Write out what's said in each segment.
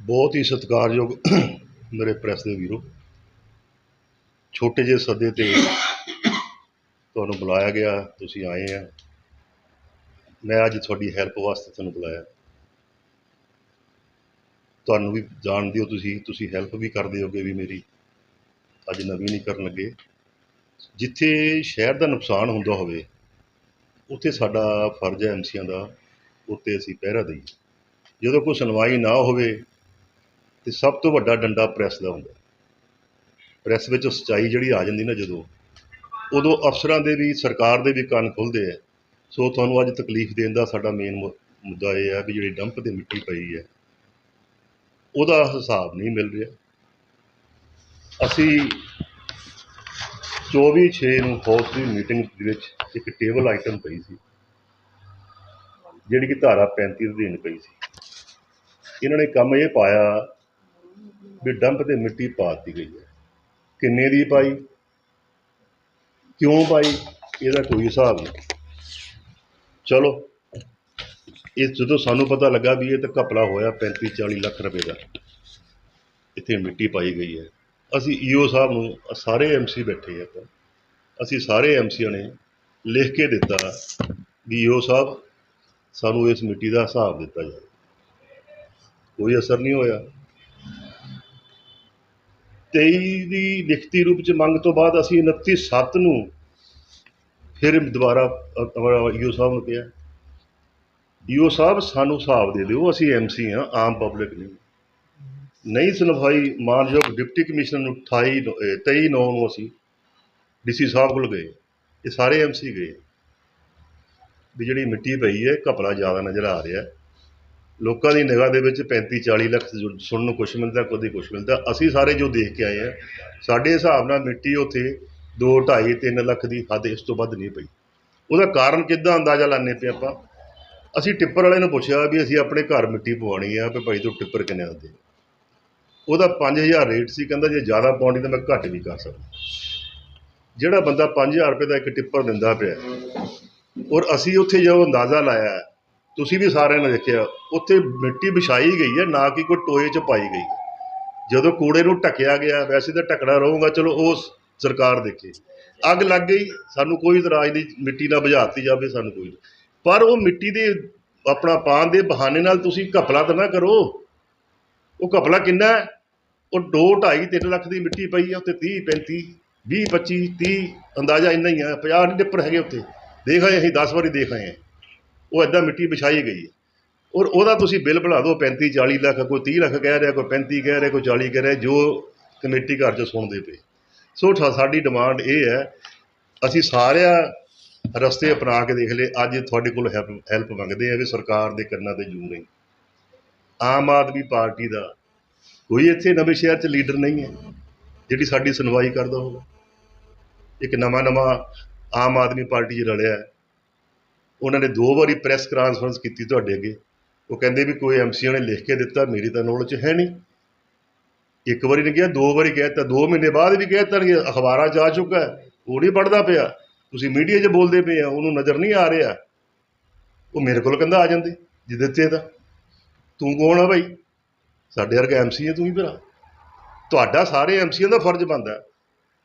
ਬਹੁਤ ਹੀ ਸਤਿਕਾਰਯੋਗ ਮੇਰੇ ਪ੍ਰੈਸ ਦੇ ਵੀਰੋ। ਛੋਟੇ ਜਿਹੇ ਸੱਦੇ ਤੇ ਤੁਹਾਨੂੰ ਬੁਲਾਇਆ ਗਿਆ, ਤੁਸੀਂ ਆਏ ਆ। ਮੈਂ ਅੱਜ ਤੁਹਾਡੀ ਹੈਲਪ ਵਾਸਤੇ ਤੁਹਾਨੂੰ ਬੁਲਾਇਆ। ਤੁਹਾਨੂੰ ਵੀ ਜਾਣਦੇ ਹੋ ਤੁਸੀਂ ਤੁਸੀਂ ਹੈਲਪ ਵੀ ਕਰਦੇ ਹੋਗੇ ਵੀ ਮੇਰੀ। ਅੱਜ ਨਵੀਂ ਨਹੀਂ ਕਰਨ ਲੱਗੇ। ਜਿੱਥੇ ਸ਼ਹਿਰ ਦਾ ਨੁਕਸਾਨ ਹੁੰਦਾ ਹੋਵੇ, ਉੱਥੇ ਸਾਡਾ ਫਰਜ਼ ਹੈ ਐਮਸੀਆਂ ਦਾ, ਉੱਥੇ ਅਸੀਂ ਪਹਿਰਾ ਦੇਈਏ। ਜਦੋਂ ਕੋਈ ਸੁਣਵਾਈ ਨਾ ਹੋਵੇ, ਤਾਂ ਸਭ ਤੋਂ ਵੱਡਾ ਡੰਡਾ ਪ੍ਰੈਸ ਦਾ ਹੁੰਦਾ। ਪ੍ਰੈਸ ਵਿੱਚ ਸੱਚਾਈ ਜਿਹੜੀ ਆ ਜਾਂਦੀ ਨਾ ਜਦੋਂ, ਉਦੋਂ ਅਫਸਰਾਂ ਦੇ ਵੀ, ਸਰਕਾਰ ਦੇ ਵੀ ਕੰਨ ਖੁੱਲਦੇ ਹੈ ਸੋ ਤੁਹਾਨੂੰ ਅੱਜ ਤਕਲੀਫ ਦੇਣ ਦਾ ਸਾਡਾ ਮੇਨ ਮੁੱਦਾ ਇਹ ਹੈ ਵੀ ਜਿਹੜੀ ਡੰਪ ਤੇ ਮਿੱਟੀ ਪਈ ਹੈ, ਉਹਦਾ ਹਿਸਾਬ ਨਹੀਂ ਮਿਲ ਰਿਹਾ। ਅਸੀਂ 24 ਛੇ ਨੂੰ ਹਾਊਸ ਦੀ ਮੀਟਿੰਗ ਦੇ ਵਿੱਚ ਇੱਕ ਟੇਬਲ ਆਈਟਮ ਪਈ ਸੀ, ਜਿਹੜੀ ਕਿ ਧਾਰਾ 35 ਦੇ ਅਧੀਨ ਪਈ ਸੀ। ਇਹਨਾਂ ਨੇ ਕੰਮ ਇਹ ਪਾਇਆ ਵੀ ਡੰਪ ਤੇ ਮਿੱਟੀ ਪਾ ਦਿੱਤੀ ਗਈ ਹੈ। ਕਿੰਨੇ ਦੀ ਪਾਈ? ਕਿਉਂ ਪਾਈ? ਇਹਦਾ ਕੋਈ ਹਿਸਾਬ ਨਹੀਂ। ਚਲੋ, ਇਹ ਜਦੋਂ ਸਾਨੂੰ ਪਤਾ ਲੱਗਾ ਵੀ ਇਹ ਤਾਂ ਘਪਲਾ ਹੋਇਆ 35 40 ਲੱਖ ਰੁਪਏ ਦਾ, ਇੱਥੇ ਮਿੱਟੀ ਪਾਈ ਗਈ ਹੈ। ਅਸੀਂ ਈਓ ਸਾਹਿਬ ਨੂੰ ਸਾਰੇ ਐਮਸੀ ਬੈਠੇ ਆ ਆਪਾਂ ਅਸੀਂ ਸਾਰੇ ਐਮਸੀਆਂ ਨੇ ਲਿਖ ਕੇ ਦਿੱਤਾ ਵੀ ਈਓ ਸਾਹਿਬ, ਸਾਨੂੰ ਇਸ ਮਿੱਟੀ ਦਾ ਹਿਸਾਬ ਦਿੱਤਾ ਜਾਵੇ। ਕੋਈ ਅਸਰ ਨਹੀਂ ਹੋਇਆ। 23 ਦੀ ਲਿਖਤੀ ਰੂਪ ਚ ਮੰਗ ਤੋਂ ਬਾਅਦ ਅਸੀਂ 29 ਸੱਤ ਨੂੰ ਫਿਰ ਦੁਬਾਰਾ ਈਓ ਸਾਹਿਬ ਨੂੰ ਕਿਹਾ। ਈਓ ਸਾਹਿਬ ਸਾਨੂੰ ਹਿਸਾਬ ਦੇ ਦਿਓ, ਅਸੀਂ ਐਮਸੀ ਹਾਂ ਆਮ ਪਬਲਿਕ ਨਹੀਂ ਨਹੀਂ ਸੁਣਵਾਈ, ਮਾਨਯੋਗ ਡਿਪਟੀ ਕਮਿਸ਼ਨਰ ਨੂੰ 28 ਨੌ- ਅਹ 23 ਨੌ ਨੂੰ ਅਸੀਂ ਡੀਸੀ ਸਾਹਿਬ ਕੋਲ ਗਏ। ਇਹ ਸਾਰੇ ਐਮਸੀ ਗਏ। ਵੀ ਜਿਹੜੀ ਮਿੱਟੀ ਪਈ ਹੈ, ਘਪਲਾ ਜ਼ਿਆਦਾ ਨਜ਼ਰ ਆ ਰਿਹਾ। ਹੈ। ਲੋਕਾਂ ਦੀ ਨਿਗਾਹ ਦੇ ਵਿੱਚ 35 40 ਲੱਖ ਸੁ- ਸੁਣਨ ਨੂੰ ਕੁਛ ਮਿਲਦਾ, ਕਦੇ ਕੁਛ ਮਿਲਦਾ। ਅਸੀਂ ਸਾਰੇ ਜੋ ਦੇਖ ਕੇ ਆਏ ਆ ਸਾਡੇ ਹਿਸਾਬ ਨਾਲ ਮਿੱਟੀ ਉੱਥੇ 2 2.5 3 ਲੱਖ ਦੀ ਹੱਦ ਇਸ ਤੋਂ ਵੱਧ ਨਹੀਂ ਪਈ। ਉਹਦਾ ਕਾਰਨ ਕਿੱਦਾਂ ਅੰਦਾਜ਼ਾ ਲਾਣੇ ਪਏ ਆਪਾਂ? ਅਸੀਂ ਟਿੱਪਰ ਵਾਲੇ ਨੂੰ ਪੁੱਛਿਆ ਵੀ ਅਸੀਂ ਆਪਣੇ ਘਰ ਮਿੱਟੀ ਪਵਾਉਣੀ ਆ, ਵੀ ਭਾਈ ਤੂੰ ਟਿੱਪਰ ਕਿੰਨੇ ਦਾ ਦੇ? ਉਹਦਾ 5000 ਰੇਟ ਸੀ, ਕਹਿੰਦਾ ਜੇ ਜ਼ਿਆਦਾ ਪਾਉਣੀ ਤਾਂ ਮੈਂ ਘੱਟ ਵੀ ਕਰ ਸਕਦਾ। ਜਿਹੜਾ ਬੰਦਾ 5000 ਰੁਪਏ ਦਾ ਇੱਕ ਟਿੱਪਰ ਦਿੰਦਾ ਪਿਆ ਔਰ ਅਸੀਂ ਉੱਥੇ ਜਦੋਂ ਅੰਦਾਜ਼ਾ ਲਾਇਆ ਤੁਸੀਂ ਵੀ ਸਾਰਿਆਂ ਨੇ ਦੇਖਿਆ, ਉੱਥੇ ਮਿੱਟੀ ਵਿਛਾਈ ਗਈ ਹੈ, ਨਾ ਕਿ ਕੋਈ ਟੋਏ 'ਚ ਪਾਈ ਗਈ ਜਦੋਂ ਕੂੜੇ ਨੂੰ ਢੱਕਿਆ ਗਿਆ, ਵੈਸੇ ਤਾਂ ਢੱਕਣਾ ਰਹੂਗਾ, ਚਲੋ ਉਹ ਸਰਕਾਰ ਦੇਖੇ। ਅੱਗ ਲੱਗ ਗਈ, ਸਾਨੂੰ ਕੋਈ ਇਤਰਾਜ਼ ਨਹੀਂ, ਮਿੱਟੀ ਨਾਲ ਬੁਝਾਤੀ ਜਾਵੇ, ਸਾਨੂੰ ਕੋਈ ਪਰ ਉਹ ਮਿੱਟੀ ਦੇ ਆਪਣਾ ਪਾਣ ਦੇ ਬਹਾਨੇ ਨਾਲ ਤੁਸੀਂ ਘਪਲਾ ਤਾਂ ਨਾ ਕਰੋ। ਉਹ ਘਪਲਾ ਕਿੰਨਾ ਹੈ? ਉਹ 2 2.5 3 ਲੱਖ ਦੀ ਮਿੱਟੀ ਪਈ ਹੈ ਉੱਤੇ 30 35 20 25 30 ਅੰਦਾਜ਼ਾ ਇੰਨਾ ਹੀ ਹੈ 50 ਨਹੀਂ ਟਿੱਪਰ ਹੈਗੇ ਉੱਤੇ ਦੇਖ ਆਏ ਅਸੀਂ 10 ਵਾਰੀ ਦੇਖ ਆਏ ਹਾਂ ਉਹ ਐਦਾਂ ਮਿੱਟੀ ਵਿਛਾਈ ਗਈ ਹੈ ਔਰ ਉਹਦਾ ਤੁਸੀਂ ਬਿੱਲ ਬਣਾ ਦਿਓ 35 40 ਲੱਖ, ਕੋਈ 30 ਲੱਖ ਕਹਿ ਰਿਹਾ, ਕੋਈ 35 ਕਹਿ ਰਿਹਾ, ਕੋਈ 40 ਕਹਿ ਰਿਹਾ, ਜੋ ਕਮੇਟੀ ਘਰ 'ਚ ਸੁਣਦੇ ਪਏ। ਸੋ ਸਾਡੀ ਡਿਮਾਂਡ ਇਹ ਹੈ, ਅਸੀਂ ਸਾਰਿਆਂ ਰਸਤੇ ਅਪਣਾ ਕੇ ਦੇਖ ਲਏ, ਅੱਜ ਤੁਹਾਡੇ ਕੋਲ ਹੈਲਪ ਹੈਲਪ ਮੰਗਦੇ ਆ ਵੀ ਸਰਕਾਰ ਦੇ ਕੰਨਾਂ ਤੇ ਜੂ ਨਹੀਂ ਆਮ ਆਦਮੀ ਪਾਰਟੀ ਦਾ, ਕੋਈ ਇੱਥੇ ਨਵੇਂ ਸ਼ਹਿਰ 'ਚ ਲੀਡਰ ਨਹੀਂ ਹੈ, ਜਿਹੜੀ ਸਾਡੀ ਸੁਣਵਾਈ ਕਰਦਾ ਹੋਵੇ। ਇੱਕ ਨਵਾਂ ਨਵਾਂ ਆਮ ਆਦਮੀ ਪਾਰਟੀ 'ਚ ਰਲਿਆ ਉਹਨਾਂ ਨੇ ਦੋ ਵਾਰੀ ਪ੍ਰੈਸ ਕਾਨਫਰੰਸ ਕੀਤੀ ਤੁਹਾਡੇ ਅੱਗੇ। ਉਹ ਕਹਿੰਦੇ ਵੀ ਕੋਈ ਐਮਸੀਆਂ ਨੇ ਲਿਖ ਕੇ ਦਿੱਤਾ, ਮੇਰੀ ਤਾਂ ਨੌਲੇਜ 'ਚ ਹੈ ਨਹੀਂ। ਇੱਕ ਵਾਰੀ ਨਹੀਂ ਕਿਹਾ, ਦੋ ਵਾਰੀ ਕਹਿ ਦਿੱਤਾ, ਦੋ ਮਹੀਨੇ ਬਾਅਦ ਵੀ ਕਹਿ ਦਿੱਤਾ ਕਿ ਅਖਬਾਰਾਂ 'ਚ ਆ ਚੁੱਕਾ ਉਹ ਨਹੀਂ ਪੜਦਾ ਪਿਆ। ਤੁਸੀਂ ਮੀਡੀਆ 'ਚ ਬੋਲਦੇ ਪਏ ਆ, ਉਹਨੂੰ ਨਜ਼ਰ ਨਹੀਂ ਆ ਰਿਹਾ। ਉਹ ਮੇਰੇ ਕੋਲ ਕਹਿੰਦਾ ਆ ਜਾਂਦੇ ਜੇ ਦਿੱਤੇ ਤਾਂ। ਤੂੰ ਕੌਣ ਆ ਭਾਈ ਸਾਡੇ ਵਰਗਾ ਐਮਸੀ ਹੈ ਤੂੰ ਹੀ ਭਰਾ। ਤੁਹਾਡਾ ਸਾਰੇ ਐਮਸੀਆਂ ਦਾ ਫਰਜ਼ ਬਣਦਾ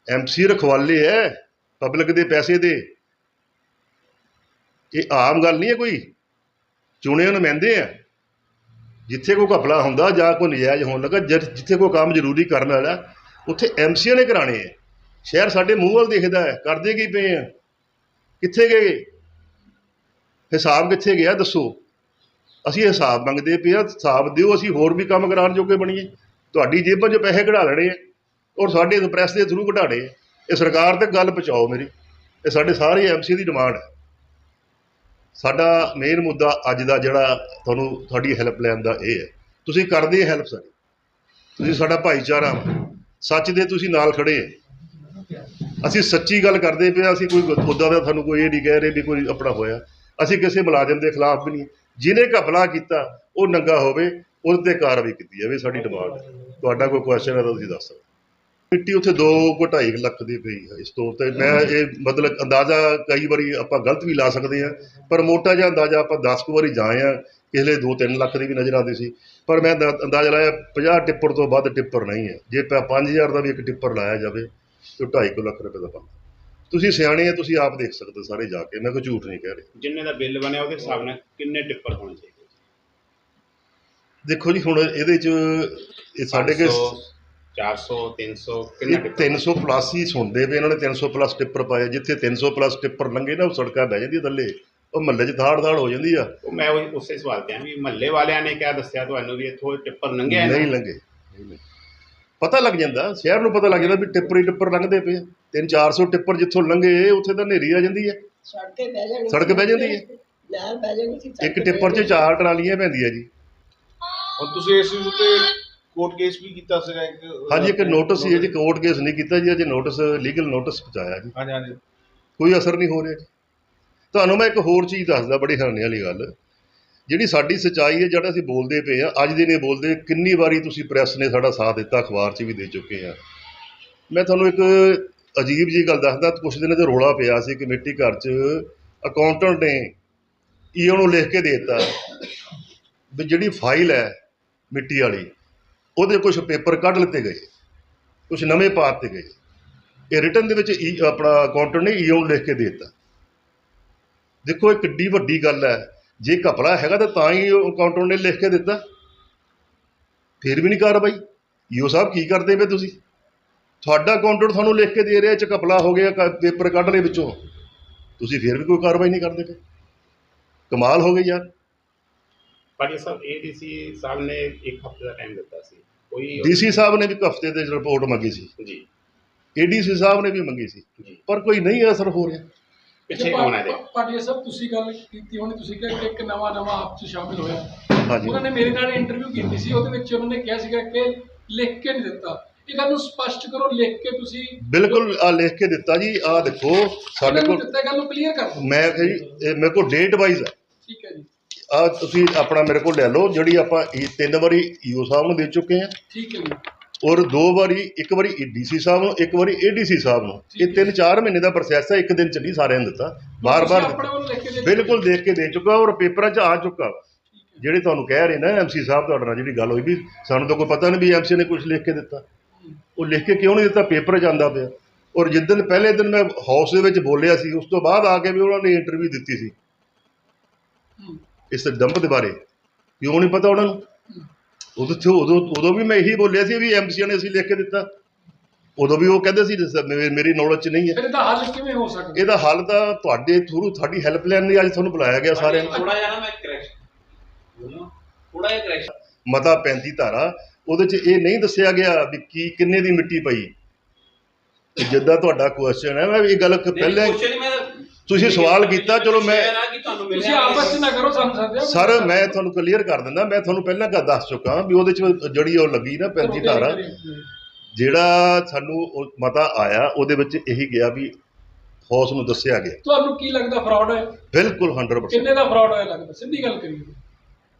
ਐਮਸੀ ਰਖਵਾਲੇ ਐ ਪਬਲਿਕ ਦੇ ਪੈਸੇ ਦੇ। ਇਹ ਆਮ ਗੱਲ ਨਹੀਂ ਹੈ ਕੋਈ। ਚੁਣੇ ਨੁਮਾਇੰਦੇ ਆ। ਜਿੱਥੇ ਕੋਈ ਘਪਲਾ ਹੁੰਦਾ ਜਾਂ ਕੋਈ ਨਜਾਇਜ਼ ਹੋਣ ਲੱਗਾ, ਜਿੱਥੇ ਕੋਈ ਕੰਮ ਜ਼ਰੂਰੀ ਕਰਨ ਵਾਲਾ, ਉੱਥੇ ਐਮਸੀਆਂ ਨੇ ਕਰਾਣੇ ਹੈ ਸ਼ਹਿਰ ਸਾਡੇ ਮੂੰਹ ਵੱਲ ਦੇਖਦਾ ਹੈ। ਕਰਦੇ ਕੀ ਪਏ ਆ? ਕਿੱਥੇ ਗਏ? ਹਿਸਾਬ ਕਿੱਥੇ ਗਿਆ? ਦੱਸੋ। ਅਸੀਂ ਹਿਸਾਬ ਮੰਗਦੇ ਪਏ ਆ ਹਿਸਾਬ ਦਿਓ ਅਸੀਂ ਹੋਰ ਵੀ ਕੰਮ ਕਰਾਉਣ ਜੋਗੇ ਬਣੀਏ। ਤੁਹਾਡੀ ਜੇਬਾਂ 'ਚ ਪੈਸੇ ਕਢਾ ਲੈਣੇ ਆ ਔਰ ਸਾਡੇ ਪ੍ਰੈਸ ਦੇ ਥਰੂ ਘਟਾੜੇ ਇਹ ਸਰਕਾਰ ਤੱਕ ਗੱਲ ਪਹੁੰਚਾਓ ਮੇਰੀ। ਇਹ ਸਾਡੇ ਸਾਰੇ ਐਮਸੀ ਦੀ ਡਿਮਾਂਡ ਹੈ। ਸਾਡਾ ਮੇਨ ਮੁੱਦਾ ਅੱਜ ਦਾ ਜਿਹੜਾ ਤੁਹਾਨੂੰ ਤੁਹਾਡੀ ਹੈਲਪ ਲੈਣ ਦਾ ਇਹ ਹੈ। ਤੁਸੀਂ ਕਰਦੇ ਹੈਲਪ ਸਾਡੀ। ਤੁਸੀਂ ਸਾਡਾ ਭਾਈਚਾਰਾ ਸੱਚ ਦੇ ਤੁਸੀਂ ਨਾਲ ਖੜੇ ਹੈ ਅਸੀਂ ਸੱਚੀ ਗੱਲ ਕਰਦੇ ਪਏ ਹਾਂ, ਅਸੀਂ ਕੋਈ ਉੱਦਾਂ ਦਾ ਤੁਹਾਨੂੰ ਕੋਈ ਇਹ ਨਹੀਂ ਕਹਿ ਰਹੇ ਵੀ ਕੋਈ ਆਪਣਾ ਹੋਇਆ। ਅਸੀਂ ਕਿਸੇ ਮੁਲਾਜ਼ਮ ਦੇ ਖਿਲਾਫ ਵੀ ਨਹੀਂ। ਜਿਹਨੇ ਘਪਲਾ ਕੀਤਾ, ਉਹ ਨੰਗਾ ਹੋਵੇ, ਉਹਦੇ ਤੇ ਕਾਰਵਾਈ ਕੀਤੀ ਜਾਵੇ, ਸਾਡੀ ਡਿਮਾਂਡ ਹੈ। ਤੁਹਾਡਾ ਕੋਈ ਕੁਐਸਚਨ ਹੈ ਤਾਂ ਤੁਸੀਂ ਦੱਸ ਸਕਦੇ ਮਿੱਟੀ ਉੱਥੇ 2 ਕੋ 2.5 ਲੱਖ ਦੀ ਪਈ ਹੈ ਇਸ ਤੌਰ ਤੇ। ਮੈਂ ਇਹ ਮਤਲਬ ਅੰਦਾਜ਼ਾ ਕਈ ਵਾਰੀ ਆਪਾਂ ਗਲਤ ਵੀ ਲਾ ਸਕਦੇ ਹਾਂ, ਪਰ ਮੋਟਾ ਜਿਹਾ ਅੰਦਾਜ਼ਾ ਆਪਾਂ 10 ਕੁ ਵਾਰੀ ਜਾਏ ਆ ਕਿਸੇ 2-3 ਲੱਖ ਦੀ ਵੀ ਨਜ਼ਰ ਆਉਂਦੀ ਸੀ। ਪਰ ਮੈਂ ਅੰਦਾਜ਼ਾ ਲਾਇਆ 50 ਟਿੱਪਰ ਤੋਂ ਵੱਧ ਟਿੱਪਰ ਨਹੀਂ ਹੈ। ਜੇ 5000 ਦਾ ਵੀ ਇੱਕ ਟਿੱਪਰ ਲਾਇਆ ਜਾਵੇ, ਤੇ 2.5 ਲੱਖ ਰੁਪਏ ਦਾ ਬਣਦਾ ਤੁਸੀਂ ਸਿਆਣੇ ਆ ਤੁਸੀਂ ਆਪ ਦੇਖ ਸਕਦੇ ਹੋ ਸਾਰੇ ਜਾ ਕੇ। ਮੈਂ ਕੋਈ ਝੂਠ ਨਹੀਂ ਕਹਿ ਰਿਹਾ। ਜਿੰਨੇ ਦਾ ਬਿੱਲ ਬਣਿਆ ਉਹਦੇ ਹਿਸਾਬ ਨਾਲ ਕਿੰਨੇ ਟਿੱਪਰ ਹੋਣੇ ਚਾਹੀਦੇ? ਦੇਖੋ ਜੀ ਹੁਣ ਇਹਦੇ 'ਚ ਇਹ ਸਾਡੇ ਕੇ 400 300 ਕਿੰਨਾ ਇਹ ਟਿੱਪਰ? 300 ਪਲੱਸ ਹੀ ਸੁਣਦੇ ਪਏ ਇਹਨਾਂ ਨੇ 300 ਪਲੱਸ ਟਿੱਪਰ ਪਾਏ ਜਿੱਥੇ 300 ਪਲੱਸ ਟਿੱਪਰ ਲੰਘੇ ਨਾ ਉਹ ਸੜਕਾਂ ਬਹਿ ਜਾਂਦੀਆਂ ਥੱਲੇ। ਉਹ ਮਹੱਲੇ 'ਚ ਥਾੜ ਥਾੜ ਹੋ ਜਾਂਦੀ ਆ। ਉਹ ਮੈਂ ਉਹ ਉਸੇ ਸਵਾਲ ਤੇ ਆ ਵੀ ਮਹੱਲੇ ਵਾਲਿਆਂ ਨੇ ਕਿਆ ਦੱਸਿਆ ਤੁਹਾਨੂੰ ਵੀ ਇੱਥੋਂ ਟਿੱਪਰ ਲੰਘਿਆ ਨਹੀਂ ਲੰਘੇ। ਪਤਾ ਲੱਗ ਜਾਂਦਾ ਸ਼ਹਿਰ ਨੂੰ ਪਤਾ ਲੱਗ ਜਾਂਦਾ ਵੀ ਟਿੱਪਰ ਹੀ ਟਿੱਪਰ ਲੰਘਦੇ ਪਏ ਆ। ਤਿੰਨ 400 ਟਿੱਪਰ ਜਿੱਥੋਂ ਲੰਘੇ ਉੱਥੇ ਤਾਂ ਹਨੇਰੀ ਆ ਜਾਂਦੀ ਹੈ। ਸੜਕ ਤੇ ਬਹਿ ਜਾਣੀ ਸੜਕ ਬਹਿ ਜਾਂਦੀ ਹੈ। ਨਹਿਰ ਬਹਿ ਜਾਣੀ ਸੀ ਇੱਕ ਟਿੱਪਰ 'ਚ ਚਾਰ ਟਰਾਲੀਆਂ ਪੈਂਦੀਆਂ ਜੀ। ਹੁਣ ਤੁਸੀਂ ਇਸ ਉੱਤੇ ਕੋਰਟ ਕੇਸ ਵੀ ਕੀਤਾ ਸੀਗਾ ਇੱਕ ਹਾਂਜੀ ਇੱਕ ਨੋਟਿਸ ਸੀ ਜੀ ਕੋਰਟ ਕੇਸ ਨਹੀਂ ਕੀਤਾ ਜੀ ਅਜੇ ਨੋਟਿਸ ਲੀਗਲ ਨੋਟਿਸ ਪਹੁੰਚਾਇਆ ਜੀ। ਹਾਂਜੀ ਹਾਂਜੀ। ਕੋਈ ਅਸਰ ਨਹੀਂ ਹੋ ਰਿਹਾ ਜੀ। ਤੁਹਾਨੂੰ ਮੈਂ ਇੱਕ ਹੋਰ ਚੀਜ਼ ਦੱਸਦਾ ਬੜੀ ਹੈਰਾਨੀ ਵਾਲੀ ਗੱਲ। ਜਿਹੜੀ ਸਾਡੀ ਸਚਾਈ ਹੈ ਜਿਹੜਾ ਅਸੀਂ ਬੋਲਦੇ ਪਏ ਆ ਅੱਜ ਦੇ ਨੇ ਬੋਲਦੇ ਕਿੰਨੀ ਵਾਰੀ ਤੁਸੀਂ ਪ੍ਰੈਸ ਨੇ ਸਾਡਾ ਸਾਥ ਦਿੱਤਾ ਅਖਬਾਰ 'ਚ ਵੀ ਦੇ ਚੁੱਕੇ ਆ ਮੈਂ ਤੁਹਾਨੂੰ ਇੱਕ ਅਜੀਬ ਜੀ ਗੱਲ ਦੱਸਦਾ, ਕੁਛ ਦਿਨ ਤੇ ਰੋਲਾ ਪਿਆ ਸੀ ਕਮੇਟੀ ਘਰ 'ਚ ਅਕਾਊਂਟੈਂਟ ਨੇ ਈਓ ਨੂੰ ਲਿਖ ਕੇ ਦੇ ਦਿੱਤਾ ਵੀ ਜਿਹੜੀ ਫਾਈਲ ਹੈ ਮਿੱਟੀ ਵਾਲੀ, ਉਹਦੇ ਕੁਝ ਪੇਪਰ ਕੱਢ ਲਿੱਤੇ ਗਏ ਕੁਝ ਨਵੇਂ ਪਾ ਦਿੱਤੇ ਗਏ। ਇਹ ਰਿਟਰਨ ਦੇ ਵਿੱਚ ਈ ਆਪਣਾ ਅਕਾਊਂਟੈਂਟ ਨੇ ਈਓ ਨੂੰ ਲਿਖ ਕੇ ਦੇ ਦਿੱਤਾ। ਦੇਖੋ, ਇਹ ਕਿੱਡੀ ਵੱਡੀ ਗੱਲ ਹੈ। ਜੇ ਘਪਲਾ ਹੈਗਾ ਤਾਂ ਤਾਂ ਹੀ ਉਹ ਅਕਾਊਂਟੈਂਟ ਨੇ ਲਿਖ ਕੇ ਦਿੱਤਾ। ਫਿਰ ਵੀ ਨਹੀਂ ਕਾਰਵਾਈ। ਈਓ ਸਾਹਿਬ ਕੀ ਕਰਦੇ ਪਏ ਤੁਸੀਂ? ਤੁਹਾਡਾ ਅਕਾਊਂਟੈਂਟ ਤੁਹਾਨੂੰ ਲਿਖ ਕੇ ਦੇ ਰਿਹਾ ਇਹ ਚ ਘਪਲਾ ਹੋ ਗਿਆ ਪੇਪਰ ਕੱਢ ਲਏ ਵਿੱਚੋਂ। ਤੁਸੀਂ ਫਿਰ ਵੀ ਕੋਈ ਕਾਰਵਾਈ ਨਹੀਂ ਕਰਦੇ ਪਏ। ਕਮਾਲ ਹੋ ਗਈ ਯਾਰ। ਪਰ ਇਹ ਸਭ ਏਡੀਸੀ ਸਾਹਿਬ ਨੇ ਇੱਕ ਹਫ਼ਤੇ ਦਾ ਟਾਈਮ ਦਿੱਤਾ ਸੀ। ਕੋਈ ਡੀਸੀ ਸਾਹਿਬ ਨੇ ਵੀ ਹਫ਼ਤੇ ਦੇ ਰਿਪੋਰਟ ਮੰਗੀ ਸੀ। ਜੀ। ਏਡੀਸੀ ਸਾਹਿਬ ਨੇ ਵੀ ਮੰਗੀ ਸੀ। ਪਰ ਕੋਈ ਨਹੀਂ ਅਸਰ ਹੋ ਰਿਹਾ। ਪਿੱਛੇ ਕੌਣ ਹੈ ਦੇ ਪਾਟਿਆ ਸਾਹਿਬ ਤੁਸੀਂ ਗੱਲ ਕੀਤੀ ਹੋਣੀ ਤੁਸੀਂ ਕਿਹਾ ਕਿ ਇੱਕ ਨਵਾਂ ਨਵਾਂ ਆਪ ਚ ਸ਼ਾਮਿਲ ਹੋਇਆ। ਹਾਂਜੀ। ਉਹਨਾਂ ਨੇ ਮੇਰੇ ਨਾਲ ਇੰਟਰਵਿਊ ਕੀਤੀ ਸੀ ਉਹਦੇ ਵਿੱਚ ਉਹਨਾਂ ਨੇ ਕਿਹਾ ਸੀਗਾ ਕਿ ਲਿਖ ਕੇ ਨਹੀਂ ਦਿੱਤਾ। ਇਹ ਗੱਲ ਨੂੰ ਸਪਸ਼ਟ ਕਰੋ ਲਿਖ ਕੇ ਤੁਸੀਂ ਬਿਲਕੁਲ ਆ ਲਿਖ ਕੇ ਦਿੱਤਾ ਜੀ ਆ ਦੇਖੋ ਸਾਡੇ ਕੋਲ ਦਿੱਤਾ ਗੱਲ ਨੂੰ ਕਲੀਅਰ ਕਰ ਦਿਓ ਮੈਂ ਕਿਹਾ ਜੀ ਇਹ ਮੇਰੇ ਕੋਲ ਡੇਟ ਵਾਈਜ਼ ਹੈ ਠੀਕ ਹੈ ਜੀ। ਆ ਤੁਸੀਂ ਆਪਣਾ ਮੇਰੇ ਕੋਲ ਲੈ ਲਓ ਜਿਹੜੀ ਆਪਾਂ ਇਹ ਤਿੰਨ ਵਾਰੀ ਈਓ ਸਾਹਿਬ ਨੂੰ ਦੇ ਚੁੱਕੇ ਆ। ਠੀਕ ਹੈ ਜੀ। ਔਰ ਦੋ ਵਾਰੀ ਇੱਕ ਵਾਰੀ ਡੀਸੀ ਸਾਹਿਬ ਨੂੰ ਇੱਕ ਵਾਰੀ ਏਡੀਸੀ ਸਾਹਿਬ ਨੂੰ। ਇਹ ਤਿੰਨ ਚਾਰ ਮਹੀਨੇ ਦਾ ਪ੍ਰੋਸੈਸ ਹੈ ਇੱਕ ਦਿਨ ਚ ਨਹੀਂ ਸਾਰਿਆਂ ਨੂੰ ਦਿੱਤਾ। ਬਾਰ-ਬਾਰ। ਬਿਲਕੁਲ ਦੇਖ ਕੇ ਦੇ ਚੁੱਕਾ ਔਰ ਪੇਪਰਾਂ 'ਚ ਆ ਚੁੱਕਾ। ਜਿਹੜੇ ਤੁਹਾਨੂੰ ਕਹਿ ਰਹੇ ਨਾ ਐਮਸੀ ਸਾਹਿਬ ਤੁਹਾਡੇ ਨਾਲ ਜਿਹੜੀ ਗੱਲ ਹੋਈ ਵੀ ਸਾਨੂੰ ਤਾਂ ਕੋਈ ਪਤਾ ਨਹੀਂ ਵੀ ਐਮਸੀ ਨੇ ਕੁਝ ਲਿਖ ਕੇ ਦਿੱਤਾ। ਉਹ ਲਿਖ ਕੇ ਕਿਉਂ ਨਹੀਂ ਦਿੱਤਾ? ਪੇਪਰ ਆਉਂਦਾ ਪਿਆ। ਔਰ ਜਿੱਦਣ ਪਹਿਲੇ ਦਿਨ ਮੈਂ ਹਾਊਸ ਦੇ ਵਿੱਚ ਬੋਲਿਆ ਸੀ ਉਸ ਤੋਂ ਬਾਅਦ ਆ ਕੇ ਵੀ ਉਹਨਾਂ ਨੇ ਇੰਟਰਵਿਊ ਦਿੱਤੀ ਸੀ। ਇਸ ਡੰਪ ਦੇ ਬਾਰੇ। ਕਿਉਂ ਨਹੀਂ ਪਤਾ ਉਹਨਾਂ ਨੂੰ? ਉਦੋਂ ਤੋਂ ਉਦੋਂ ਉਦੋਂ ਵੀ ਮੈਂ ਇਹੀ ਬੋਲਿਆ ਸੀ ਵੀ ਐਮਸੀ ਨੇ ਅਸੀਂ ਲਿਖ ਕੇ ਦਿੱਤਾ। ਉਦੋਂ ਵੀ ਉਹ ਕਹਿੰਦੇ ਸੀ ਮੇਰੀ ਨੌਲੇਜ 'ਚ ਨਹੀਂ ਹੈ। ਫਿਰ ਇਹਦਾ ਹੱਲ ਕਿਵੇਂ ਹੋ ਸਕਦਾ? ਇਹਦਾ ਹੱਲ ਤਾਂ ਤੁਹਾਡੇ ਥਰੂ ਤੁਹਾਡੀ ਹੈਲਪ ਲੈਣ ਲਈ ਅੱਜ ਤੁਹਾਨੂੰ ਬੁਲਾਇਆ ਗਿਆ ਸਾਰਿਆਂ ਨੂੰ। ਥੋੜਾ ਜਿਹਾ ਨਾ ਮੈਂ ਕਰੈਕਸ਼ਨ ਥੋੜਾ ਜਿਹਾ ਕਰੈਕਸ਼ਨ ਮਤਾ 35 ਧਾਰਾ ਉਹਦੇ 'ਚ ਇਹ ਨਹੀਂ ਦੱਸਿਆ ਗਿਆ ਵੀ ਕੀ ਕਿੰਨੇ ਦੀ ਮਿੱਟੀ ਪਈ। ਜਿੱਦਾਂ ਤੁਹਾਡਾ ਕੁਐਸਚਨ ਹੈ ਮੈਂ ਇਹ ਗੱਲ ਪਹਿਲਾਂ ਤੁਸੀਂ ਸਵਾਲ ਕੀਤਾ, ਚਲੋ ਮੈਂ- ਤੁਸੀਂ ਆਪਸ ਚ ਨਾ ਕਰੋ ਸਾਨੂੰ ਸਰ ਮੈਂ ਤੁਹਾਨੂੰ ਕਲੀਅਰ ਕਰ ਦਿੰਦਾ ਮੈਂ ਤੁਹਾਨੂੰ ਪਹਿਲਾਂ ਕ ਦੱਸ ਚੁੱਕਾ ਵੀ ਉਹਦੇ 'ਚ ਜਿਹੜੀ ਉਹ ਲੱਗੀ ਨਾ 35 ਧਾਰਾ ਜਿਹੜਾ ਸਾਨੂੰ ਮਤਾ ਆਇਆ ਉਹਦੇ ਵਿੱਚ ਇਹੀ ਗਿਆ ਵੀ ਹਾਊਸ ਨੂੰ ਦੱਸਿਆ ਗਿਆ। ਤੁਹਾਨੂੰ ਕੀ ਲੱਗਦਾ ਫਰਾਡ ਹੈ ਬਿਲਕੁਲ 100% ਕਿੰਨੇ ਦਾ ਫਰਾਡ ਹੋਇਆ ਲੱਗਦਾ? ਸਿੱਧੀ ਗੱਲ ਕਰੀਏ।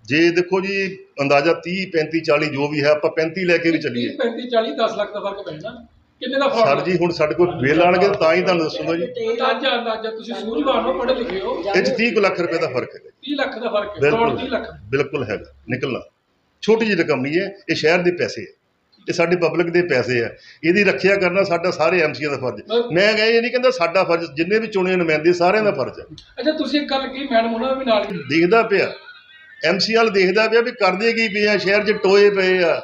ਜੇ ਦੇਖੋ ਜੀ ਅੰਦਾਜ਼ਾ 30 35 40 ਜੋ ਵੀ ਹੈ ਆਪਾਂ 35 ਲੈ ਕੇ ਵੀ ਚੱਲੀਏ। 35 40 10 ਲੱਖ ਦਾ ਫ਼ਰਕ ਪੈਣਾ ਕਿੰਨੇ ਦਾ ਸਰ ਫਰਾਡ ਜੀ ਹੁਣ ਸਾਡੇ ਕੋਲ ਬਿੱਲ ਆਣਗੇ ਤਾਂ ਹੀ ਤੁਹਾਨੂੰ ਦੱਸੂਗਾ ਜੀ। ਅੰਦਾਜ਼ਾ ਅੰਦਾਜ਼ਾ ਤੁਸੀਂ ਸੂਝਵਾਨ ਹੋ ਪੜ੍ਹੇ ਲਿਖੇ ਹੋ। ਇਹ 'ਚ 30 ਕੁ ਲੱਖ ਰੁਪਏ ਦਾ ਫ਼ਰਕ ਹੈਗਾ 30 ਲੱਖ ਦਾ ਫ਼ਰਕ ਹੈ ਫਰਾਡ 30 ਬਿਲਕੁਲ ਲੱਖ। ਬਿਲਕੁਲ ਹੈਗਾ ਨਿਕਲਣਾ। ਛੋਟੀ ਜਿਹੀ ਰਕਮ ਨਹੀਂ ਹੈ ਇਹ ਸ਼ਹਿਰ ਦੇ ਪੈਸੇ ਹੈ। ਇਹ ਸਾਡੇ ਪਬਲਿਕ ਦੇ ਪੈਸੇ ਹੈ। ਇਹਦੀ ਰੱਖਿਆ ਕਰਨਾ ਸਾਡਾ ਸਾਰੇ ਐਮਸੀਆਂ ਦਾ ਫਰਜ਼ ਹੈ। ਮੈਂ ਕਹਾਂ ਇਹ ਨਹੀਂ ਕਹਿੰਦਾ ਸਾਡਾ ਫਰਜ਼ ਜਿੰਨੇ ਵੀ ਚੁਣੇ ਨੁਮਾਇੰਦੇ ਸਾਰਿਆਂ ਦਾ ਫਰਜ਼ ਹੈ। ਅੱਛਾ ਤੁਸੀਂ ਇੱਕ ਗੱਲ ਕੀ ਮੈਡਮ ਉਹਨਾਂ ਦਾ ਵੀ ਨਾਲ ਹੀ- ਦੇਖਦਾ ਪਿਆ। ਐਮਸੀ ਵਾਲ ਦੇਖਦਾ ਪਿਆ ਵੀ ਕਰਦੇ ਕੀ ਪਏ ਆ ਸ਼ਹਿਰ 'ਚ ਟੋਏ ਪਏ ਆ।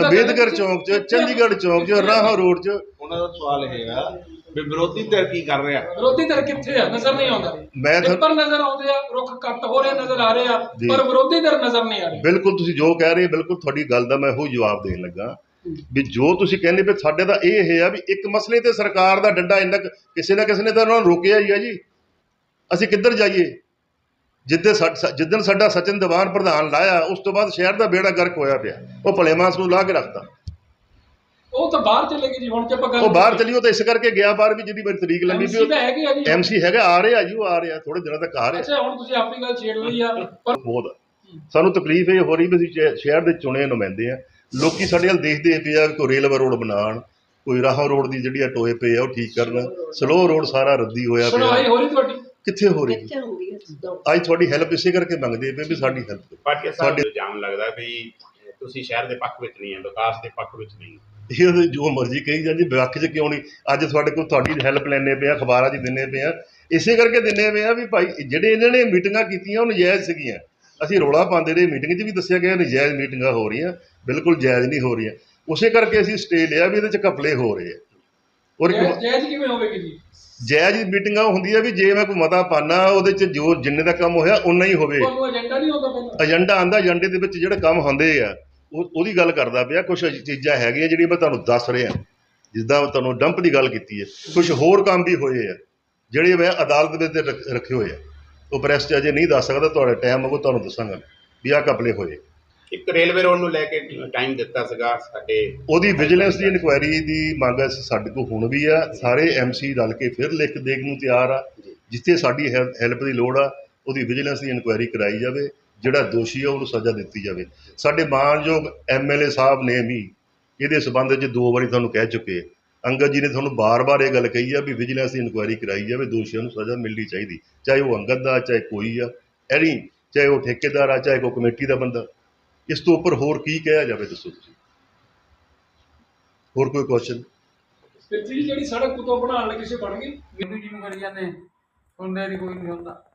ਅੰਬੇਦਕਰ ਚੌਂਕ 'ਚ ਚੰਡੀਗੜ੍ਹ ਚੌਂਕ 'ਚ ਰਾਹੋਂ ਰੋਡ 'ਚ। ਉਹਨਾਂ ਦਾ ਸਵਾਲ ਇਹ ਹੈਗਾ ਵੀ ਵਿਰੋਧੀ ਧਿਰ ਕੀ ਕਰ ਰਿਹਾ? ਵਿਰੋਧੀ ਧਿਰ ਕਿੱਥੇ ਆ? ਨਜ਼ਰ ਨਹੀਂ ਆਉਂਦਾ। ਮੈਂ ਤਾਂ ਪੇਪਰ ਨਜ਼ਰ ਆਉਂਦੇ ਆ ਰੁੱਖ ਕੱਟ ਹੋ ਰਹੇ ਨਜ਼ਰ ਆ ਰਹੇ ਆ। ਪਰ ਵਿਰੋਧੀ ਧਿਰ ਨਜ਼ਰ ਨਹੀਂ ਆ ਰਹੀ। ਬਿਲਕੁਲ ਤੁਸੀਂ ਜੋ ਕਹਿ ਰਹੇ ਬਿਲਕੁਲ ਤੁਹਾਡੀ ਗੱਲ ਦਾ ਮੈਂ ਉਹ ਜਵਾਬ ਦੇਣ ਲੱਗਾ ਵੀ ਜੋ ਤੁਸੀਂ ਕਹਿੰਦੇ ਵੀ ਸਾਡੇ ਦਾ ਇਹ ਹੈ ਆ ਵੀ ਇੱਕ ਮਸਲੇ ਤੇ ਸਰਕਾਰ ਦਾ ਡੰਡਾ ਇੰਨਾ ਕਿਸੇ ਨਾ ਕਿਸੇ ਨੇ ਤਾਂ ਉਹਨਾਂ ਨੂੰ ਰੋਕਿਆ ਹੀ ਆ ਜੀ। ਅਸੀਂ ਕਿੱਧਰ ਜਾਈਏ? ਜਿੱਦੇ ਜਿੱਦਣ ਸਾਡਾ ਸਚਿਨ ਦੀਵਾਨ ਪ੍ਰਧਾਨ ਲਾਇਆ ਉਸ ਤੋਂ ਬਾਅਦ ਸ਼ਹਿਰ ਦਾ ਬੇੜਾ ਗਰਕ ਹੋਇਆ ਪਿਆ। ਉਹ ਭਲੇਮਾਸ ਨੂੰ ਲਾ ਕੇ ਰੱਖਤਾ। ਉਹ ਤਾਂ ਬਾਹਰ ਚਲੇ ਗਏ ਜੀ ਹੁਣ ਤੇ ਆਪਾਂ ਗੱਲ ਉਹ ਬਾਹਰ ਚਲੀ ਉਹ ਤਾਂ ਇਸ ਕਰਕੇ ਗਿਆ ਬਾਹਰ ਵੀ ਜਿਹੜੀ ਮੇਰੀ ਤਰੀਕ ਲੰਮੀ ਹੈਗੇ ਆ ਜੀ। ਐਮਸੀ ਹੈਗਾ ਆ ਰਿਹਾ ਜੀ ਉਹ ਆ ਰਿਹਾ ਥੋੜੇ ਦਿਨਾਂ ਤੱਕ ਆ ਰਿਹਾ। ਅੱਛਾ ਹੁਣ ਤੁਸੀਂ ਆਪਣੀ ਗੱਲ ਛੇੜ ਲਈ ਆ ਪਰ ਬਹੁਤ। ਸਾਨੂੰ ਤਕਲੀਫ ਇਹ ਹੋ ਰਹੀ ਵੀ ਅਸੀਂ ਸ਼ਹਿ- ਸ਼ਹਿਰ ਦੇ ਚੁਣੇ ਨੁਮਾਇੰਦੇ ਆ। ਲੋਕੀ ਸਾਡੇ ਵੱਲ ਦੇਖਦੇ ਪਏ ਆ ਕੋਈ ਰੇਲਵੇ ਰੋਡ ਬਣਾਉਣ ਕੋਈ ਰਾਹ ਰੋਡ ਦੀ ਜਿਹੜੀ ਆ ਟੋਏ ਪਏ ਆ ਉਹ ਠੀਕ ਕਰਨ। ਸਲੋ ਰੋਡ ਸਾਰਾ ਰੱਦੀ ਹੋਇਆ ਪਿਆ। ਹੋ ਰਹੀ ਤੁਹਾਡੀ? ਕਿੱਥੇ ਹੋ ਰਹੀ ਕਿੱਥੇ ਹੁੰਦੀ ਹੈ ਅੱਜ ਤੁਹਾਡੀ ਹੈਲਪ ਇਸੇ ਕਰਕੇ ਮੰਗਦੇ ਪਏ ਵੀ ਸਾਡੀ ਹੈਲਪ ਪਾਟਿਆ ਸਾਹਿਬ ਸਾਡੇ- ਨੂੰ ਇਲਜ਼ਾਮ ਲੱਗਦਾ ਵੀ ਤੁਸੀਂ ਸ਼ਹਿਰ ਦੇ ਪੱਖ ਵਿੱਚ ਨਹੀਂ ਹੈ ਵਿਕਾਸ ਦੇ ਪੱਖ ਵਿੱਚ ਨਹੀਂ ਇਹ ਉਹਦੇ ਜੋ ਮਰਜ਼ੀ ਕਹੀ ਜਾਂਦੀ ਵਿਆਖ 'ਚ ਕਿਉਂ ਨਹੀਂ? ਅੱਜ ਤੁਹਾਡੇ ਕੋਲ ਤੁਹਾਡੀ ਹੈਲਪ ਲੈਣੇ ਪਿਆ ਅਖਬਾਰਾਂ 'ਚ ਦਿੰਨੇ ਪਏ ਆ। ਇਸੇ ਕਰਕੇ ਦਿੰਨੇ ਪਏ ਆ ਵੀ ਭਾਈ ਜਿਹੜੇ ਇਹਨਾਂ ਨੇ ਮੀਟਿੰਗਾਂ ਕੀਤੀਆਂ ਉਹ ਨਜਾਇਜ਼ ਸੀਗੀਆਂ। ਅਸੀਂ ਰੋਲਾ ਪਾਉਂਦੇ ਰਹੇ ਮੀਟਿੰਗ 'ਚ ਵੀ ਦੱਸਿਆ ਗਿਆ ਨਜਾਇਜ਼ ਮੀਟਿੰਗਾਂ ਹੋ ਰਹੀਆਂ ਬਿਲਕੁਲ ਜਾਇਜ਼ ਨਹੀਂ ਹੋ ਰਹੀਆਂ। ਉਸੇ ਕਰਕੇ ਅਸੀਂ ਸਟੇ ਲਿਆ ਵੀ ਇਹਦੇ 'ਚ ਘਪਲੇ ਹੋ ਰਹੇ ਆ। ਔਰ ਇੱਕ ਜਾਇਜ਼ ਕਿਵੇਂ ਹੋਵੇਗੀ ਜੀ? ਜਾਇਜ਼ ਮੀਟਿੰਗਾਂ ਹੁੰਦੀ ਆ ਵੀ ਜੇ ਮੈਂ ਕੋਈ ਮਤਾ ਪਾਣਾ ਉਹਦੇ 'ਚ ਜੋ ਜਿੰਨੇ ਦਾ ਕੰਮ ਹੋਇਆ ਉਨਾ ਹੀ ਹੋਵੇ। ਤੁਹਾਨੂੰ ਏਜੰਡਾ ਨਹੀਂ ਹੁੰਦਾ ਪਹਿਲਾਂ? ਏਜੰਡਾ ਆਂਦਾ ਏਜੰਡੇ ਦੇ ਵਿੱਚ ਜਿਹੜੇ ਕੰਮ ਹੁੰਦੇ ਆ ਉਹ ਉਹਦੀ ਗੱਲ ਕਰਦਾ ਪਿਆ ਕੁਝ ਚੀਜ਼ਾਂ ਹੈਗੀਆਂ ਜਿਹੜੀਆਂ ਮੈਂ ਤੁਹਾਨੂੰ ਦੱਸ ਰਿਹਾ। ਜਿੱਦਾਂ ਮੈਂ ਤੁਹਾਨੂੰ ਡੰਪ ਦੀ ਗੱਲ ਕੀਤੀ ਹੈ ਕੁਝ ਹੋਰ ਕੰਮ ਵੀ ਹੋਏ ਆ ਜਿਹੜੇ ਮੈਂ ਅਦਾਲਤ ਵਿੱਚ ਤੇ ਰੱਖ- ਰੱਖੇ ਹੋਏ ਆ। ਉਹ ਪ੍ਰੈਸ 'ਚ ਅਜੇ ਨਹੀਂ ਦੱਸ ਸਕਦਾ ਤੁਹਾਡਾ ਟਾਈਮ ਆਗੋ ਤੁਹਾਨੂੰ ਦੱਸਾਂਗਾ ਵੀ ਆਹ ਕਪਲੇ ਹੋਏ। ਇੱਕ ਰੇਲਵੇ ਰੋਡ ਨੂੰ ਲੈ ਕੇ ਟਾਈਮ ਦਿੱਤਾ ਸੀਗਾ ਸਾਡੇ। ਉਹਦੀ ਵਿਜੀਲੈਂਸ ਦੀ ਇਨਕੁਆਇਰੀ ਦੀ ਮੰਗ ਅਸੀਂ- ਸਾਡੇ ਕੋਲ ਹੁਣ ਵੀ ਆ। ਸਾਰੇ ਐਮਸੀ ਰਲ ਕੇ ਫਿਰ ਲਿਖ ਦੇਣ ਨੂੰ ਤਿਆਰ ਆ। ਜਿੱਥੇ ਸਾਡੀ ਹੈਲਪ ਦੀ ਲੋੜ ਆ ਉਹਦੀ ਵਿਜੀਲੈਂਸ ਦੀ ਇਨਕੁਆਇਰੀ ਕਰਾਈ ਜਾਵੇ ਜਿਹੜਾ ਦੋਸ਼ੀ ਆ ਉਹਨੂੰ ਸਜ਼ਾ ਦਿੱਤੀ ਜਾਵੇ। ਸਾਡੇ ਮਾਨਯੋਗ ਐਮਐਲਏ ਸਾਹਿਬ ਨੇ ਵੀ ਇਹਦੇ ਸਬੰਧ ਵਿੱਚ ਦੋ ਵਾਰੀ ਤੁਹਾਨੂੰ ਕਹਿ ਚੁੱਕੇ ਅੰਗਦ ਜੀ ਨੇ ਤੁਹਾਨੂੰ ਬਾਰ-ਬਾਰ ਇਹ ਗੱਲ ਕਹੀ ਆ ਵੀ ਵਿਜੀਲੈਂਸ ਦੀ ਇਨਕੁਆਇਰੀ ਕਰਾਈ ਜਾਵੇ ਦੋਸ਼ੀਆਂ ਨੂੰ ਸਜ਼ਾ ਮਿਲਣੀ ਚਾਹੀਦੀ। ਚਾਹੇ ਉਹ ਅੰਗਦ ਦਾ ਚਾਹੇ ਕੋਈ ਆ। ਐਨੀ ਚਾਹੇ ਉਹ ਠੇਕੇਦਾਰ ਆ ਚਾਹੇ ਕੋਈ ਕਮੇਟੀ ਦਾ ਬੰਦਾ। ਇਸ ਤੋਂ ਉੱਪਰ ਹੋਰ ਕੀ ਕਿਹਾ ਜਾਵੇ ਦੱਸੋ ਤੁਸੀਂ? ਹੋਰ ਕੋਈ ਕੁਐਸਚਨ ਫਿਰ ਜੀ ਜਿਹੜੀ ਸੜਕ ਉਤੋਂ ਬਣਾਉਣ ਲੱਗੇ ਸੀ ਬਣ ਗਈ? ਮੈਨੂੰ ਜਿਵੇਂ ਕਰੀ ਜਾਂਦੇ ਸੁਣਦੇ ਨਹੀਂ ਕੋਈ ਨਹੀਂ ਹੁੰਦਾ।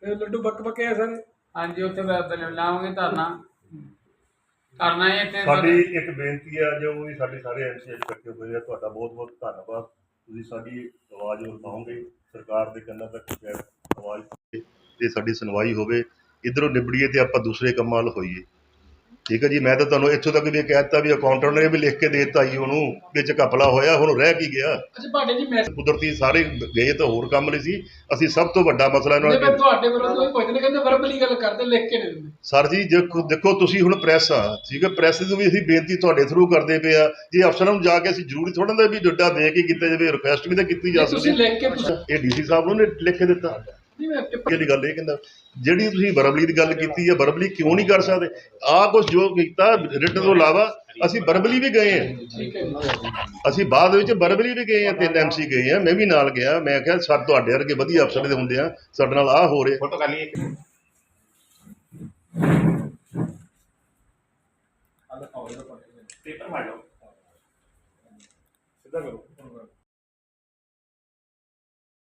ਫਿਰ ਲੱਡੂ ਬੱਕ ਬੱਕੇ ਆ ਸਾਰੇ? ਹਾਂਜੀ ਉੱਥੇ ਬ- ਬ- ਲਾਵਾਂਗੇ ਧਰਨਾ। ਕਰਨਾ ਹੈ ਇੱਥੇ ਸਾਡੀ ਇੱਕ ਬੇਨਤੀ ਹੈ ਜੋ ਵੀ ਸਾਡੇ ਸਾਰੇ ਐਮਸੀ ਇਕੱਠੇ ਹੋਏ ਆ ਤੁਹਾਡਾ ਬਹੁਤ ਬਹੁਤ ਧੰਨਵਾਦ। ਤੁਸੀਂ ਸਾਡੀ ਆਵਾਜ਼ ਉਠਾਓਗੇ ਸਰਕਾਰ ਦੇ ਕੰਨਾਂ ਤੱਕ ਸ਼ਾਇਦ ਆਵਾਜ਼ ਪਹੁੰਚੇ ਤੇ ਸਾਡੀ ਸੁਣਵਾਈ ਹੋਵੇ ਇਧਰੋਂ ਨਿਬੜੀਏ ਤੇ ਆਪਾਂ ਦੂਸਰੇ ਕੰਮਾਂ ਵੱਲ ਹੋਈਏ। ਠੀਕ ਹੈ ਜੀ ਮੈਂ ਤਾਂ ਤੁਹਾਨੂੰ ਇੱਥੋਂ ਤੱਕ ਵੀ ਕਹਿ ਦਿੱਤਾ ਵੀ ਅਕਾਊਂਟੈਂਟ ਨੇ ਵੀ ਲਿਖ ਕੇ ਦੇ ਦਿੱਤਾ ਜੀ ਉਹਨੂੰ ਵਿੱਚ ਘਪਲਾ ਹੋਇਆ ਹੁਣ ਰਹਿ ਕੀ ਗਿਆ? ਅੱਛਾ ਭਾਡੇ ਜੀ ਮੈਂ ਕੁਦਰਤੀ ਸਾਰੇ ਗਏ ਤਾਂ ਹੋਰ ਕੰਮ ਲਈ ਸੀ ਅਸੀਂ ਸਭ ਤੋਂ ਵੱਡਾ ਮਸਲਾ ਇਹਨਾਂ ਮੈਂ ਤੁਹਾਡੇ ਵੱਲੋਂ ਕੋਈ ਪੁੱਛਦੇ ਕਹਿੰਦੇ ਵਰਬਲੀ ਗੱਲ ਕਰਦੇ ਲਿਖ ਕੇ ਨਹੀਂ ਦਿੰਦੇ। ਸਰ ਜੀ ਦੇਖੋ ਦੇਖੋ ਤੁਸੀਂ ਹੁਣ ਪ੍ਰੈਸ ਆ ਠੀਕ ਹੈ ਪ੍ਰੈਸ ਨੂੰ ਵੀ ਅਸੀਂ ਬੇਨਤੀ ਤੁਹਾਡੇ ਥਰੂ ਕਰਦੇ ਪਏ ਆ ਜੇ ਅਫਸਰਾਂ ਨੂੰ ਜਾ ਕੇ ਅਸੀਂ ਜ਼ਰੂਰੀ ਥੋੜਾ ਦਾ ਵੀ ਡੱਡਾ ਦੇ ਕੇ ਕੀਤਾ ਜਾਵੇ ਰਿਕੁਐਸਟ ਵੀ ਤਾਂ ਕੀਤੀ ਜਾ ਜੇ ਤੁਸੀਂ ਸਕਦੀ। ਲਿਖ ਕੇ ਇਹ ਡੀਸੀ ਸਾਹਿਬ ਨੂੰ ਨੇ ਲਿਖ ਕੇ ਦਿੱਤਾ। ਜਿਹੜੀ ਗੱਲ ਇਹ ਕਹਿੰਦਾ ਜਿਹੜੀ ਤੁਸੀਂ ਵਰਬਲੀ ਦੀ ਗੱਲ ਕੀਤੀ ਹੈ ਵਰਬਲੀ ਕਿਉਂ ਨਹੀਂ ਕਰ ਸਕਦੇ? ਆ ਕੁਝ ਜੋ ਕੀਤਾ ਰਿਟਨ ਤੋਂ ਇਲਾਵਾ ਅਸੀਂ ਵਰਬਲੀ ਵੀ ਗਏ ਹੈ। ਅਸੀਂ ਬਾਅਦ ਵਿੱਚ ਵਰਬਲੀ ਵੀ ਗਏ ਆ ਤਿੰਨ ਐਮਸੀ ਗਏ ਆ ਮੈਂ ਵੀ ਨਾਲ ਗਿਆ ਮੈਂ ਕਿਹਾ ਸਰ ਤੁਹਾਡੇ ਵਰਗੇ ਵਧੀਆ ਅਫਸਰ ਦੇ ਹੁੰਦੇ ਆ ਸਾਡੇ ਨਾਲ ਆ ਹੋ ਰਿਹਾ। ਫੋਟੋ ਕਰ ਲਈਏ ਇੱਕ ਪੇਪਰ ਮਾਰ ਲਓ। ਸਿੱਧਾ ਕਰੋ।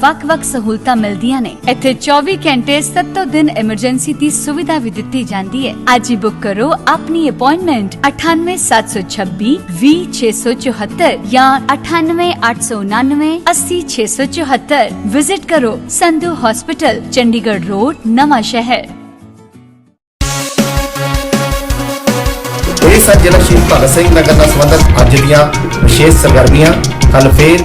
ਵੱਖ-ਵੱਖ ਸਹੂਲਤਾਂ ਮਿਲਦੀਆਂ ਨੇ ਇੱਥੇ 24 ਘੰਟੇ 7 ਦਿਨ ਐਮਰਜੈਂਸੀ ਦੀ ਸੁਵਿਧਾ ਵੀ ਦਿੱਤੀ ਜਾਂਦੀ ਹੈ ਅੱਜ ਹੀ ਬੁੱਕ ਕਰੋ ਆਪਣੀ ਅਪਾਇੰਟਮੈਂਟ 98726 20674 ਜਾਂ 98899 80674 ਵਿਜ਼ਿਟ ਕਰੋ ਸੰਧੂ ਹਸਪੀਟਲ ਚੰਡੀਗੜ੍ਹ ਰੋਡ ਨਵਾਂ ਸ਼ਹਿਰ ਇਹ ਸਨ ਜ਼ਿਲ੍ਹਾ ਸ਼ਹੀਦ ਭਗਤ ਸਿੰਘ ਨਗਰ ਨਾਲ ਸੰਬੰਧਿਤ ਅੱਜ ਦੀਆਂ ਵਿਸ਼ੇਸ਼ ਸਰਗਰਮੀਆਂ ਕੱਲ ਫੇਰ